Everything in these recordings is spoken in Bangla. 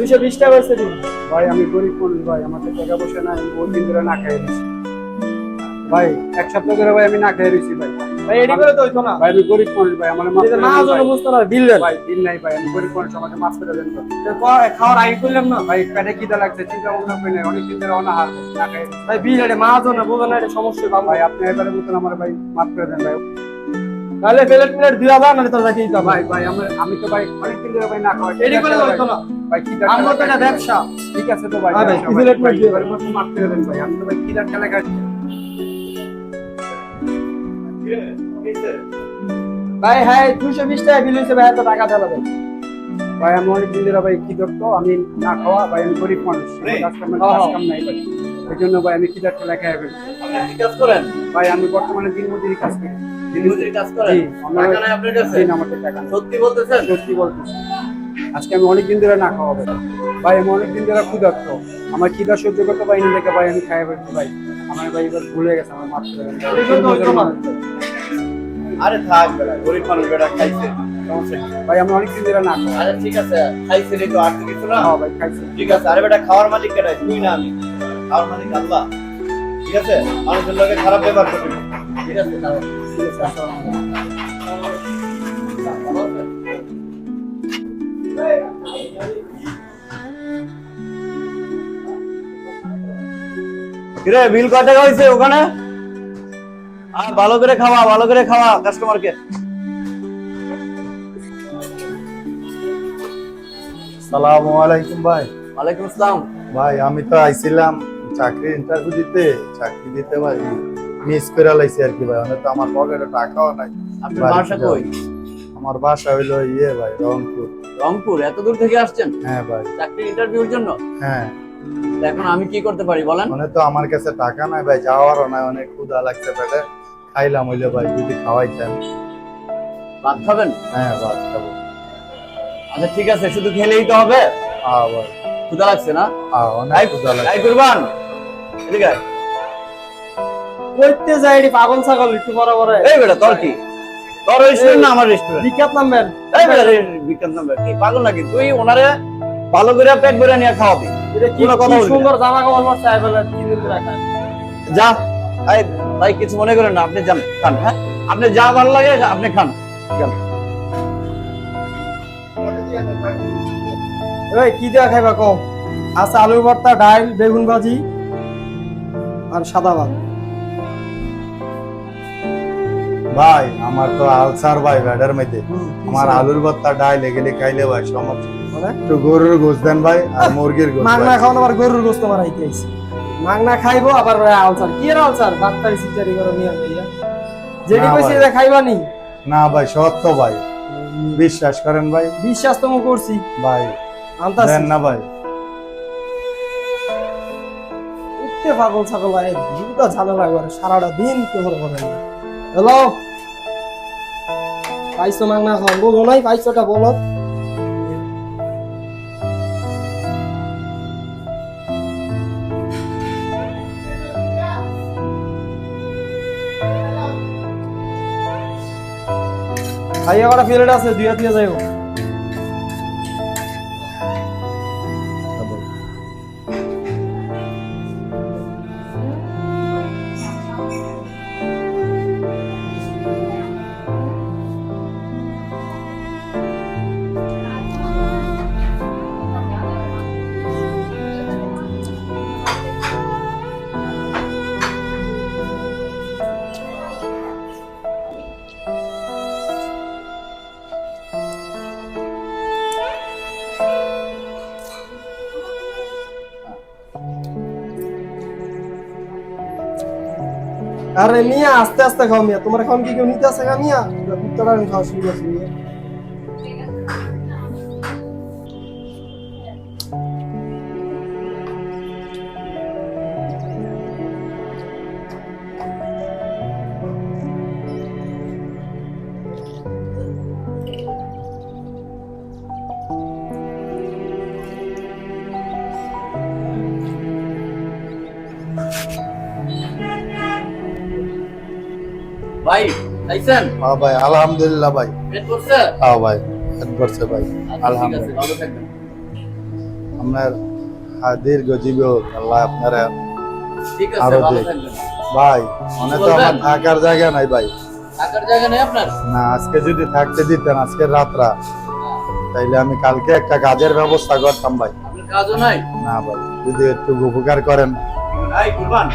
দুশো বিশ টাকা দিন ভাই আমি গরিব মানুষ ভাই আমার তো টাকা পয়সা নাই আমি বহুদিন ধরে না খেয়ে দিচ্ছি ভাই এক সপ্তাহ ধরে ভাই আমি না খেয়ে দিচ্ছি ভাই। ভাই এডি করে তো হইতো না ভাই আমি গরিব মানুষ ভাই আমার মাফ না দেন ভাই। বুঝতো না বিল দেন। ভাই দিন নাই ভাই আমি গরিব মানুষ আমাকে মাফ করে দেন তো। খাওয়ার আগে করলাম না? ভাই পেটে খিদা লাগছে চিন্তা ভাবনা করে অনেক দিন ধরে অনাহার না খেয়ে ভাই বিল এটা মা জন্য বোঝো না এটা সমস্যা ভাই আপনি এবারে মতন আমার ভাই মাফ করে দেন ভাই। তাহলে প্লেট প্লেট দিয়া দাও না তোর রাখি ভাই ভাই আমি তো ভাই অনেক দিন ধরে ভাই না খাওয়া এডি করে তো হইতো না ভাই খিদা আমার তো ব্যবসা। ঠিক আছে তো ভাই হ্যাঁ ভাই, ব্যবসা সিগারেট ভাই, দিয়ে ভাই, এবারে মতন মাফ করে দেন ভাই আমি তো ভাই ভাই হ্যাঁ দুশো বিশ টাকা বিল হয়েছে ভাই এত টাকা ভাই ভাই আমি অনেক দিন ধরে ভাই খিদক্ত আমি না খাওয়া ভাই আমি গরিব মানুষ কাম নাই, ভাই। এই জন্য ভাই আমি খিদার খেলা খেয়ে ফেলছি আপনি কি কাজ করেন? ভাই আমি বর্তমানে দিন মজুরি কাজ করি। দিনমজুরি কাজ করেন? টাকা নাই আপনার কাছে? আমাকে সত্যি বলতেছেন? সত্যি বলতেছি। আজকে আমি অনেক দিন ধরে না খাওয়া ভাই ভাই আমি অনেক দিন ধরে ক্ষুধার্ত। আমার খিদা সহ্য করতে পারিনি দেখে ভাই আমি খাই ফেলছি ভাই। আমার ভাই এবার ভুলে গেছে আমার না। আরে থাক গরিব মানুষ বেটা খাইছে। ভাই আমি অনেক দিন ধরে না খাওয়া আরে ঠিক আছে খাইছে রে তো আর কিছু না? হ্যাঁ ভাই খাইছি। ঠিক আছে আরে বেটা খাওয়ার মালিক কেটাই তুই না আমি। খাওয়ার মালিক আল্লাহ। ঠিক আছে? মানুষের লোকে খারাপ ব্যবহার করবি। ঠিক আছে। ঠিক আছে আসসালামু আলাইকুম। কিরে বিল কয় টাকা হয়েছে ওখানে? আর ভালো করে খাওয়া ভালো করে খাওয়া কাস্টমারকে সালামু আলাইকুম ভাই। ওয়ালাইকুম আসসালাম। ভাই আমি তো আইছিলাম চাকরি ইন্টারভিউ দিতে। চাকরি দিতে ভাই মিস করে লাইছি আর কি ভাই। অনেক তো আমার পকেটে টাকাও নাই। বাসা কই? আমার বাসা হইল ইয়ে ভাই রংপুর। রংপুর? এত দূর থেকে আসছেন? হ্যাঁ ভাই। চাকরির ইন্টারভিউর জন্য? হ্যাঁ। এখন আমি কি করতে পারি বলেন? মানে তো আমার কাছে টাকা নাই ভাই যাওয়ারও নাই অনেক ক্ষুধা লাগছে পেটে। খাইলাম হইলে ভাই যদি খাওয়াইতেন ভাত খাবেন? হ্যাঁ ভাত খাব। আচ্ছা ঠিক আছে শুধু খেলেই তো হবে? হ্যাঁ ভাই। ক্ষুধা লাগছে না? হ্যাঁ অনেক ক্ষুধা লাগছে। তাই করবান! এদিকে আয়। কইতে যাই পাগল ছাগল একটু বড় বড়। এই বেটা তোর কি? তোর রেস্টুরেন্ট না আমার রেস্টুরেন্ট বিখ্যাত নাম্বার এই বেটা নাম্বার কি পাগল নাকি? তুই ওনারে ভালো করে পেট ভরে নিয়ে খাওয়াবি। এটা কি কোনো কথা কি বলবি না। সুন্দর জামা কাপড় পরছে আই তিন দিন ধরে যা এই ভাই কিছু মনে করেন না আপনি যান খান হ্যাঁ? আপনি যা ভালো লাগে আপনি খান। যান। এই কি দেওয়া খাইবা কম আছে আলু ভর্তা ডাল বেগুন ভাজি আর সাদা ভাত। ভাই আমার তো আলসার ভাই ব্যাডার মধ্যে আমার আলুর ভর্তা ডাইলে গেলে খাইলে ভাই সমস্যা? একটু গরুর গোস দেন ভাই আর মুরগির গোস মাংনা। খাওয়ানো আবার গরুর গোস্ত মারাইতে আইছে। মাংনা খাইবো আবার আলসার। কি আলসার? ডাক্তারি করো নিয়ে ভাইয়া। যেটি না কইছে ভাই। এটা খাইবা নি? না ভাই সত্য ভাই। বিশ্বাস করেন ভাই। বিশ্বাস তো করছি। ভাই আনতাছি। না ভাই। উঠতে পাগল ছাগল ভাই লাগবে সারাটা দিন তোমার ঘরে হ্যালো পাইছো মাংনা খান বলো নাই পাইছোটা বলো খাইয়া কটা প্লেট আছে? দুই হাত দিয়ে যাইব। আরে মিয়া, আস্তে আস্তে খাও মিয়া। তোমার এখন কি কেউ নিতে আসে গা মিয়া? কুত্তাটা আমি খাওয়া শুরু করছি ভাই খাইছেন হ্যাঁ ভাই আলহামদুলিল্লাহ ভাই। পেট করছে? হ্যাঁ ভাই এক করছে ভাই। আচ্ছা, আলহামদুলিল্লাহ। ভালো থাকবেন। আপনার দীর্ঘ জীবী আল্লাহ আপনারা ঠিক আছে ভালো থাকবেন। ভাই মনে তো আমার থাকার জায়গা নাই ভাই। থাকার জায়গা নেই আপনার? না আজকে যদি থাকতে দিতেন আজকের রাতরা। তাইলে আমি কালকে একটা কাজের ব্যবস্থা করতাম ভাই। কাজও নাই? না ভাই যদি একটু উপকার করেন। এই কুরবান।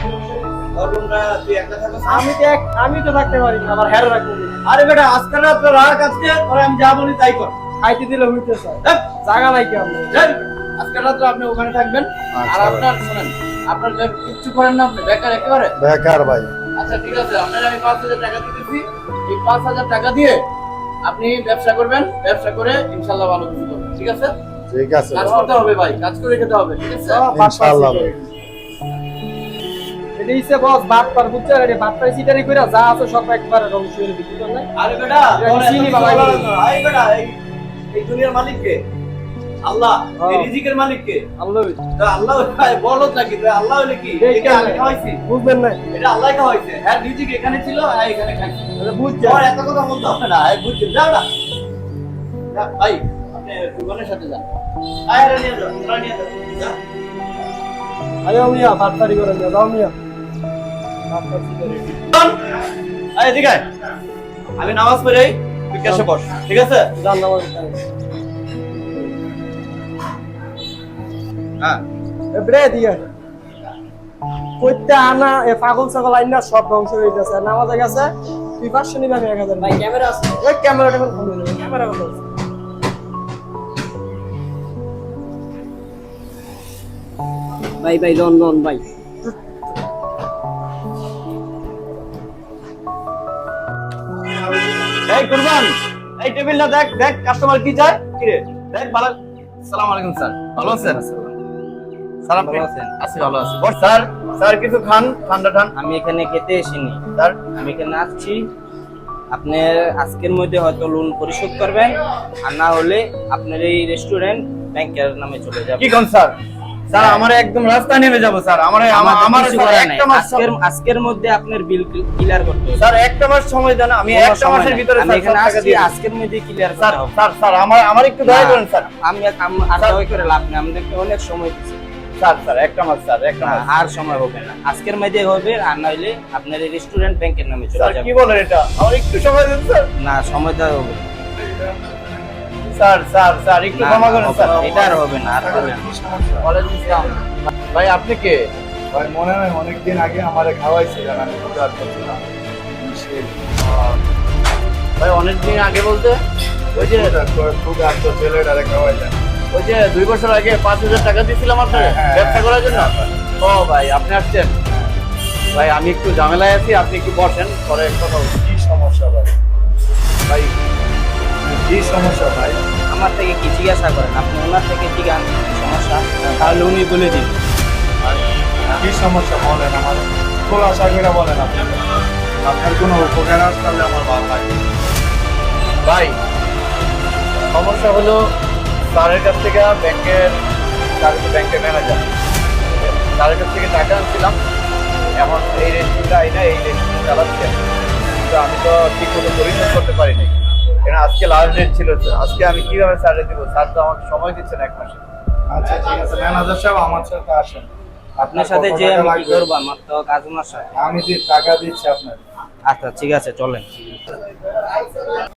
তোর রুমটা তুই একা থাকো। আমি তো আমি তো থাকতে পারি আমার হেরে রাখব আরে বেটা আজকে রাত রাত আজকে তোরা আমি যা বলি তাই কর। খাইতে দিলে হইতে জায়গা নাই কি আজকে রাত্রে আপনি ওখানে থাকবেন। আর আচ্ছা। আপনার শুনেন আপনার কিচ্ছু করেন না আপনি বেকার একেবারে। বেকার ভাই। আচ্ছা ঠিক আছে আপনার আমি পাঁচ হাজার টাকা দিতেছি। এই পাঁচ হাজার টাকা দিয়ে আপনি ব্যবসা করবেন ব্যবসা করে ইনশাল্লাহ ভালো কিছু করবেন ঠিক আছে? ঠিক আছে। কাজ করতে হবে ভাই কাজ করে খেতে হবে ঠিক আছে? এটা ইসে বস বাদ পার বুঝছেন এটা বাদ পার সিটারি কইরা যা আছে সব একবারে ধ্বংস করে বিক্রি করলে আরে বেটা চিনি বাবা। আরে বেটা এই দুনিয়ার মালিক কে আল্লাহ হ্যাঁ। এই রিজিকের মালিক কে আল্লাহ তো আল্লাহ বলত নাকি? তো আল্লাহ হলে কি? এটা আমি? খাওয়াইছি। বুঝবেন না। এটা আল্লাহ খাওয়াইছে। হ্যাঁ রিজিক এখানে ছিল হ্যাঁ এখানে খাইছি। এটা বুঝছেন। তোর এত কথা বলতে হবে না এই বুঝছেন। যাও না ভাই আপনি কুরবানের সাথে যান। আয় রে নিয়ে যাও তোরা যাও। যা। আরে মিয়া পারি করে যাও মিয়া। এদিকে। আমি নামাজ পড়ে তুই কেসে বস ঠিক আছে? জান নামাজ। হ্যাঁ দিয়ে কইতে আনা এ পাগল ছাগল আইনা সব ধ্বংস হয়ে গেছে। নামাজে গেছে তুই পাঁচশো নিবে আমি এক হাজার ভাই ক্যামেরা আছে। ক্যামেরাটা ক্যামেরা ভাই ভাই লন লন ভাই। এই কুরবান এই টেবিলটা দেখ দেখ কাস্টমার কি চায় কি রে? দেখ ভালো আসসালামু আলাইকুম স্যার। ভালো আছেন? স্যার আপনি আছেন। আছি ভালো আছি। বস স্যার স্যার কিছু খান ঠান্ডা ঠান আমি এখানে খেতে এসিনি স্যার। আমি এখানে আসছি। আপনি আজকের মধ্যে হয়তো লোন পরিশোধ করবেন আর না হলে আপনার এই রেস্টুরেন্ট ব্যাংকের নামে চলে যাবে। কি কোন স্যার? স্যার আমার একদম রাস্তায় নেমে যাব স্যার। আমার আমার। একটা মাস আজকের আজকের মধ্যে আপনার বিল ক্লিয়ার করতে হবে। স্যার একটা মাস সময় দেন আমি একটা মাসের ভিতরে স্যার এখানে আসছি আজকের মধ্যে ক্লিয়ার স্যার করতে হবে। স্যার স্যার আমার আমার একটু দয়া করেন স্যার। আমি আর দয়া করে লাভ নেই আমাদেরকে অনেক সময় দিচ্ছি। স্যার স্যার একটা মাস স্যার একটা মাস। আর সময় হবে না। আজকের মধ্যে হবে আর না হলে আপনার রেস্টুরেন্ট ব্যাংকের নামে চলে স্যার কি বলেন এটা? আমার একটু সময় দেন স্যার। না সময় দেওয়া হবে। স্যার স্যার স্যার একটু ক্ষমা করেন স্যার। এটা আর হবে না আর হবে না। ওয়ালাইকুম আসসালাম। ভাই আপনি কে? ভাই মনে হয় অনেকদিন আগে আমারে খাওয়াইছিলেন আমি ছিলাম সেই ভাই অনেকদিন আগে বলতে? ওই যে ক্ষুধার্ত- ক্ষুধার্ত ছেলেটারে খাওয়াইলেন ওই যে দুই বছর আগে পাঁচ হাজার টাকা দিয়েছিলাম আপনাকে হ্যাঁ, হ্যাঁ, ব্যবসা করার জন্য? হ্যাঁ, ও ভাই আপনি আসছেন। ভাই আমি একটু ঝামেলায় আছি আপনি একটু বসেন পরে কথা বলছি কি সমস্যা ভাই? ভাই কি সমস্যা ভাই? আমার থেকে কি জিজ্ঞাসা করেন? আপনি ওনার থেকে কি গান সমস্যা? তাহলে উনি বলে দিন। কি সমস্যা বলেন আমার? খোলাসা করে বলেন আপনি। আপনার কোনো উপকার আসলে আমার ভালো লাগে। ভাই সমস্যা হলো স্যারের কাছ থেকে ব্যাংকের হচ্ছে ব্যাংকের ম্যানেজার স্যারের কাছ থেকে টাকা আনছিলাম। এখন এই রেস্টুরেন্টটা আইনা এই রেস্টুরেন্ট চালাচ্ছে। কিন্তু আমি তো ঠিক মতো পরিশোধ করতে পারিনি। কেন আজকে লাস্ট ডেট ছিল? আজকে আমি কীভাবে স্যারে দিব? স্যার তো আমাকে সময় দিচ্ছেন এক মাসে। আচ্ছা ঠিক আছে। ম্যানেজার সাহেব আমার সাথে আসেন। আপনার সাথে যে আমি কি করব আমার তো কাজ না আমি যে টাকা দিচ্ছি আপনার আচ্ছা ঠিক আছে চলেন।